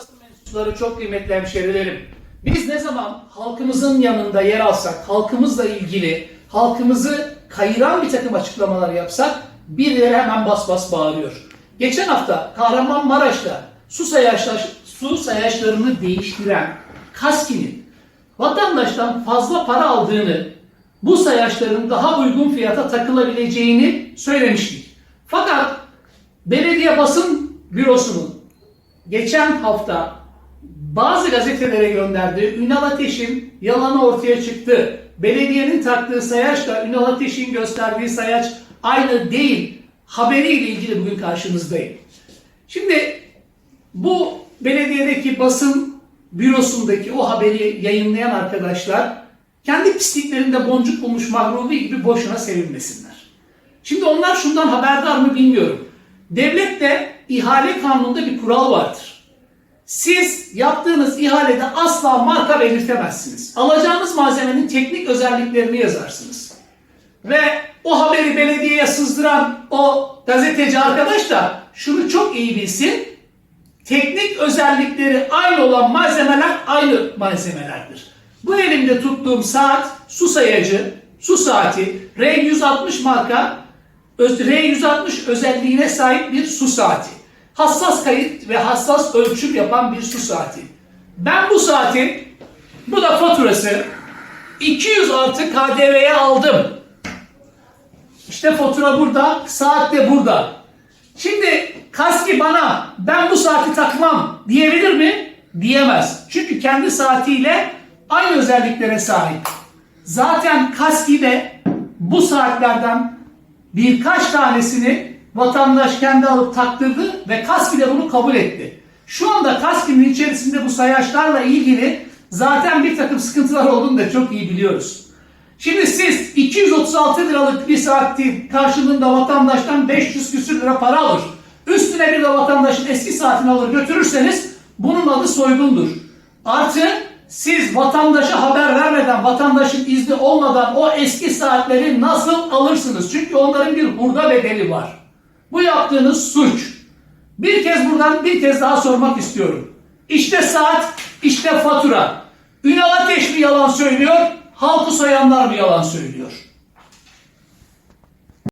basın mensupları çok kıymetli hemşerilerim. Biz ne zaman halkımızın yanında yer alsak, halkımızla ilgili, halkımızı kayıran bir takım açıklamalar yapsak birileri hemen bas bas bağırıyor. Geçen hafta Kahramanmaraş'ta su, sayaçlar, su sayaçlarını değiştiren KASKİ'nin vatandaştan fazla para aldığını, bu sayaçların daha uygun fiyata takılabileceğini söylemiştik. Fakat belediye basın bürosunun geçen hafta bazı gazetelere gönderdiği Ünal Ateş'in yalanı ortaya çıktı. Belediyenin taktığı sayaçla Ünal Ateş'in gösterdiği sayaç aynı değil. Haberiyle ilgili bugün karşınızdayım. Şimdi bu belediyedeki basın bürosundaki o haberi yayınlayan arkadaşlar kendi pisliklerinde boncuk bulmuş mahrubi gibi boşuna sevinmesinler. Şimdi onlar şundan haberdar mı bilmiyorum. Devlette ihale kanununda bir kural vardır. Siz yaptığınız ihalede asla marka belirtemezsiniz. Alacağınız malzemenin teknik özelliklerini yazarsınız. Ve o haberi belediyeye sızdıran o gazeteci arkadaş da şunu çok iyi bilsin. Teknik özellikleri aynı olan malzemeler aynı malzemelerdir. Bu elimde tuttuğum saat su sayacı, su saati R160 marka öz- R160 özelliğine sahip bir su saati. Hassas kayıt ve hassas ölçüm yapan bir su saati. Ben bu saati, bu da faturası 200 artı KDV'ye aldım. İşte fatura burada, saat de burada. Şimdi Kaski bana ben bu saati takmam diyebilir mi? Diyemez. Çünkü kendi saatiyle aynı özelliklere sahip. Zaten Kaski de bu saatlerden birkaç tanesini vatandaş kendi alıp taktırdı ve Kaski de bunu kabul etti. Şu anda Kaski'nin içerisinde bu sayaçlarla ilgili zaten bir takım sıkıntılar olduğunu da çok iyi biliyoruz. Şimdi siz 236 liralık bir saati karşılığında vatandaştan 500 küsür lira para alır. Üstüne bir de vatandaşın eski saatini alır götürürseniz bunun adı soygundur. Artı siz vatandaşa haber vermeden, vatandaşın izni olmadan o eski saatleri nasıl alırsınız? Çünkü onların bir hurda bedeli var. Bu yaptığınız suç. Bir kez buradan bir kez daha sormak istiyorum. İşte saat, işte fatura. Ünal Ateş mi yalan söylüyor, halkı soyanlar mı yalan söylüyor?